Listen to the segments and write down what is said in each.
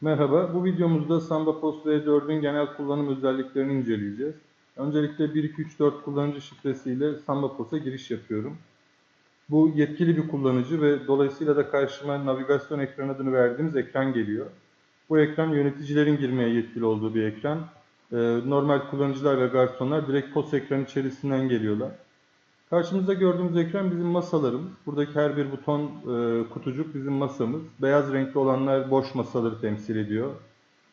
Merhaba, bu videomuzda Samba Post V4'ün genel kullanım özelliklerini inceleyeceğiz. Öncelikle 1234 kullanıcı şifresiyle Samba Post'a giriş yapıyorum. Bu yetkili bir kullanıcı ve dolayısıyla da karşıma navigasyon ekranı adını verdiğimiz ekran geliyor. Bu ekran yöneticilerin girmeye yetkili olduğu bir ekran. Ee, Normal kullanıcılar ve garsonlar direkt post ekranı içerisinden geliyorlar. Karşımızda gördüğümüz ekran bizim masalarımız. Buradaki her bir buton e, kutucuk bizim masamız. Beyaz renkli olanlar boş masaları temsil ediyor.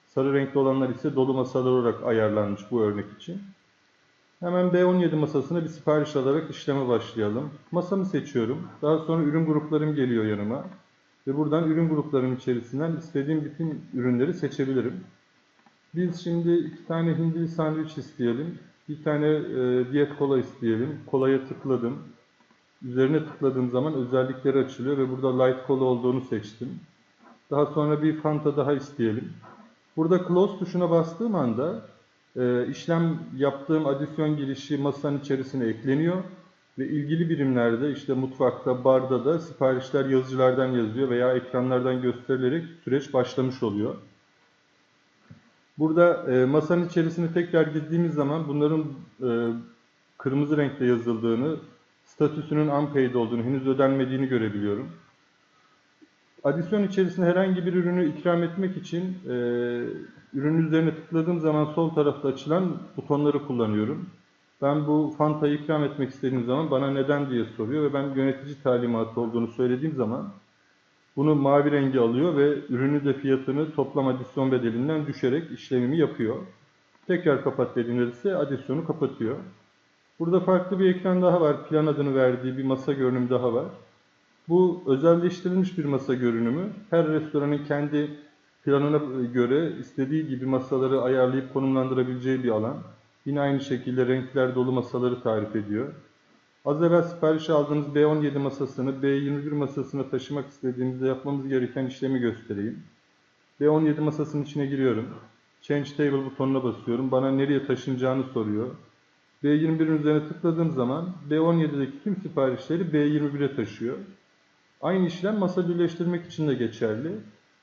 Sarı renkli olanlar ise dolu masalar olarak ayarlanmış bu örnek için. Hemen B17 masasına bir sipariş alarak işleme başlayalım. Masamı seçiyorum. Daha sonra ürün gruplarım geliyor yanıma. Ve buradan ürün gruplarım içerisinden istediğim bütün ürünleri seçebilirim. Biz şimdi iki tane hindili sandviç isteyelim. Bir tane e, diyet kola isteyelim. Kolaya tıkladım. Üzerine tıkladığım zaman özellikleri açılıyor ve burada light kola olduğunu seçtim. Daha sonra bir Fanta daha isteyelim. Burada close tuşuna bastığım anda e, işlem yaptığım adisyon girişi masanın içerisine ekleniyor ve ilgili birimlerde işte mutfakta, barda da siparişler yazıcılardan yazıyor veya ekranlardan gösterilerek süreç başlamış oluyor. Burada e, masanın içerisine tekrar girdiğimiz zaman bunların e, kırmızı renkte yazıldığını, statüsünün unpaid olduğunu, henüz ödenmediğini görebiliyorum. Adisyon içerisinde herhangi bir ürünü ikram etmek için e, ürünün üzerine tıkladığım zaman sol tarafta açılan butonları kullanıyorum. Ben bu Fanta'yı ikram etmek istediğim zaman bana neden diye soruyor ve ben yönetici talimatı olduğunu söylediğim zaman bunu mavi rengi alıyor ve ürünü de fiyatını toplam adisyon bedelinden düşerek işlemimi yapıyor. Tekrar kapat dediğimde ise adisyonu kapatıyor. Burada farklı bir ekran daha var. Plan adını verdiği bir masa görünümü daha var. Bu özelleştirilmiş bir masa görünümü. Her restoranın kendi planına göre istediği gibi masaları ayarlayıp konumlandırabileceği bir alan. Yine aynı şekilde renkler dolu masaları tarif ediyor. Az evvel sipariş aldığımız B17 masasını B21 masasına taşımak istediğimizde yapmamız gereken işlemi göstereyim. B17 masasının içine giriyorum. Change Table butonuna basıyorum. Bana nereye taşınacağını soruyor. B21'in üzerine tıkladığım zaman B17'deki tüm siparişleri B21'e taşıyor. Aynı işlem masa birleştirmek için de geçerli.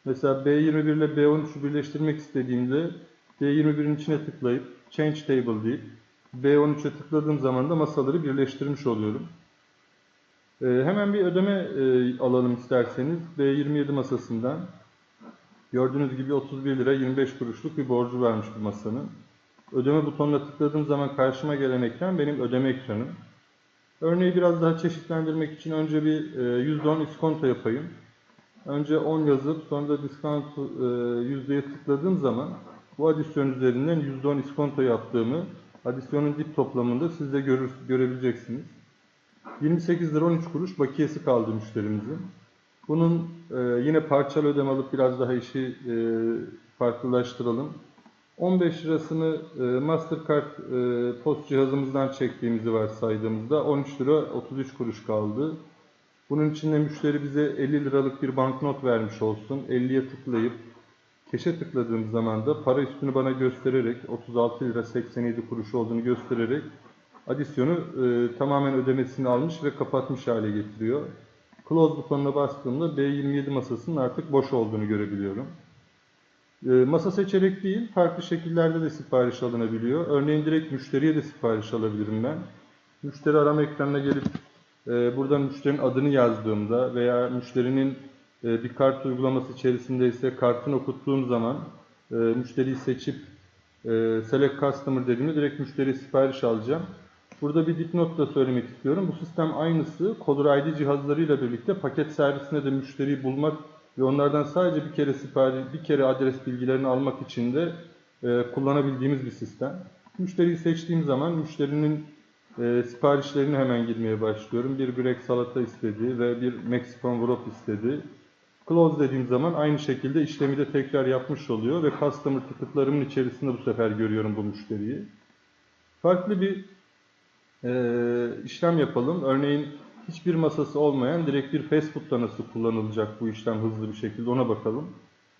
Mesela B21 ile B13'ü birleştirmek istediğimde B21'in içine tıklayıp Change Table deyip B13'e tıkladığım zaman da masaları birleştirmiş oluyorum. Ee, hemen bir ödeme e, alalım isterseniz. B27 masasından. Gördüğünüz gibi 31 lira 25 kuruşluk bir borcu varmış bu masanın. Ödeme butonuna tıkladığım zaman karşıma gelen ekran benim ödeme ekranım. Örneği biraz daha çeşitlendirmek için önce bir e, %10 iskonto yapayım. Önce 10 yazıp sonra da discount e, yüzdeye tıkladığım zaman bu adisyon üzerinden %10 iskonto yaptığımı adisyonun dip toplamında siz de görür, görebileceksiniz. 28 lira 13 kuruş bakiyesi kaldı müşterimizin. Bunun e, yine parçalı ödeme alıp biraz daha işi e, farklılaştıralım. 15 lirasını e, Mastercard e, post cihazımızdan çektiğimizi varsaydığımızda 13 lira 33 kuruş kaldı. Bunun için de müşteri bize 50 liralık bir banknot vermiş olsun. 50'ye tıklayıp Keşe tıkladığım zaman da para üstünü bana göstererek 36 lira 87 kuruş olduğunu göstererek adisyonu e, tamamen ödemesini almış ve kapatmış hale getiriyor. Close butonuna bastığımda B27 masasının artık boş olduğunu görebiliyorum. E, masa seçerek değil, farklı şekillerde de sipariş alınabiliyor. Örneğin direkt müşteriye de sipariş alabilirim ben. Müşteri arama ekranına gelip e, buradan müşterinin adını yazdığımda veya müşterinin e, bir kart uygulaması içerisinde ise kartını okuttuğum zaman e, müşteriyi seçip e, Select Customer dediğimde direkt müşteri sipariş alacağım. Burada bir dipnot da söylemek istiyorum. Bu sistem aynısı Caller ID cihazlarıyla birlikte paket servisinde de müşteriyi bulmak ve onlardan sadece bir kere sipariş, bir kere adres bilgilerini almak için de e, kullanabildiğimiz bir sistem. Müşteriyi seçtiğim zaman müşterinin e, siparişlerini hemen girmeye başlıyorum. Bir grek salata istedi ve bir Mexican wrap istedi. Close dediğim zaman aynı şekilde işlemi de tekrar yapmış oluyor ve customer ticket'larımın içerisinde bu sefer görüyorum bu müşteriyi. Farklı bir e, işlem yapalım. Örneğin hiçbir masası olmayan direkt bir fast food'da nasıl kullanılacak bu işlem hızlı bir şekilde ona bakalım.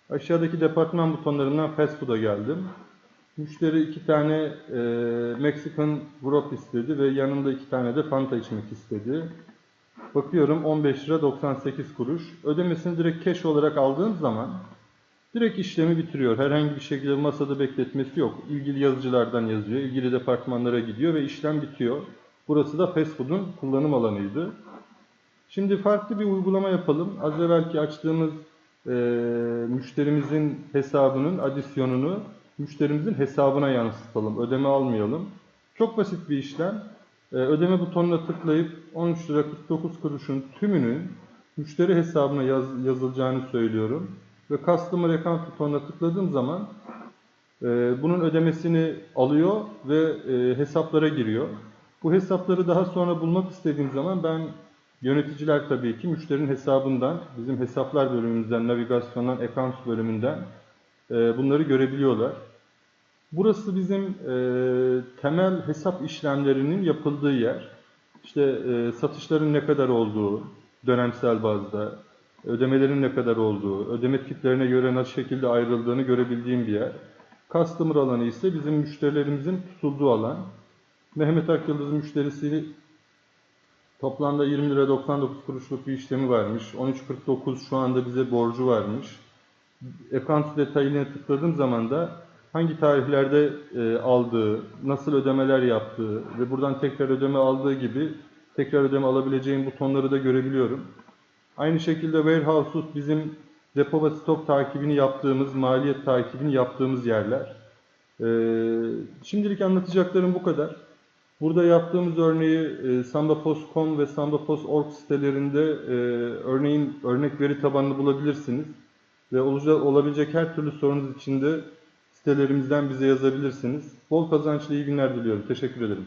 Aşağıdaki departman butonlarından fast food'a geldim. Müşteri iki tane e, Mexican wrap istedi ve yanında iki tane de Fanta içmek istedi. Bakıyorum 15 lira 98 kuruş. Ödemesini direkt cash olarak aldığım zaman Direkt işlemi bitiriyor. Herhangi bir şekilde masada bekletmesi yok. İlgili yazıcılardan yazıyor, ilgili departmanlara gidiyor ve işlem bitiyor. Burası da fast food'un kullanım alanıydı. Şimdi farklı bir uygulama yapalım. Az evvelki açtığımız e, müşterimizin hesabının adisyonunu müşterimizin hesabına yansıtalım. Ödeme almayalım. Çok basit bir işlem. E, ödeme butonuna tıklayıp 13 lira 49 kuruşun tümünün müşteri hesabına yaz- yazılacağını söylüyorum. Ve Customer Account butonuna tıkladığım zaman e, bunun ödemesini alıyor ve e, hesaplara giriyor. Bu hesapları daha sonra bulmak istediğim zaman ben yöneticiler tabii ki müşterinin hesabından, bizim hesaplar bölümümüzden, navigasyondan, accounts bölümünden e, bunları görebiliyorlar. Burası bizim e, temel hesap işlemlerinin yapıldığı yer. İşte e, satışların ne kadar olduğu, dönemsel bazda, ödemelerin ne kadar olduğu, ödeme tiplerine göre nasıl şekilde ayrıldığını görebildiğim bir yer. Customer alanı ise bizim müşterilerimizin tutulduğu alan. Mehmet Akyıldız müşterisi toplamda 20 lira 99 kuruşluk bir işlemi varmış. 13.49 şu anda bize borcu varmış. Account detayına tıkladığım zaman da hangi tarihlerde e, aldığı, nasıl ödemeler yaptığı ve buradan tekrar ödeme aldığı gibi tekrar ödeme alabileceğim butonları da görebiliyorum. Aynı şekilde Warehouse'us bizim depo ve stok takibini yaptığımız, maliyet takibini yaptığımız yerler. Ee, şimdilik anlatacaklarım bu kadar. Burada yaptığımız örneği e, Sambapost.com ve Sambapost.org sitelerinde e, örneğin örnek veri tabanını bulabilirsiniz. Ve olabilecek her türlü sorunuz için de sitelerimizden bize yazabilirsiniz. Bol kazançlı iyi günler diliyorum. Teşekkür ederim.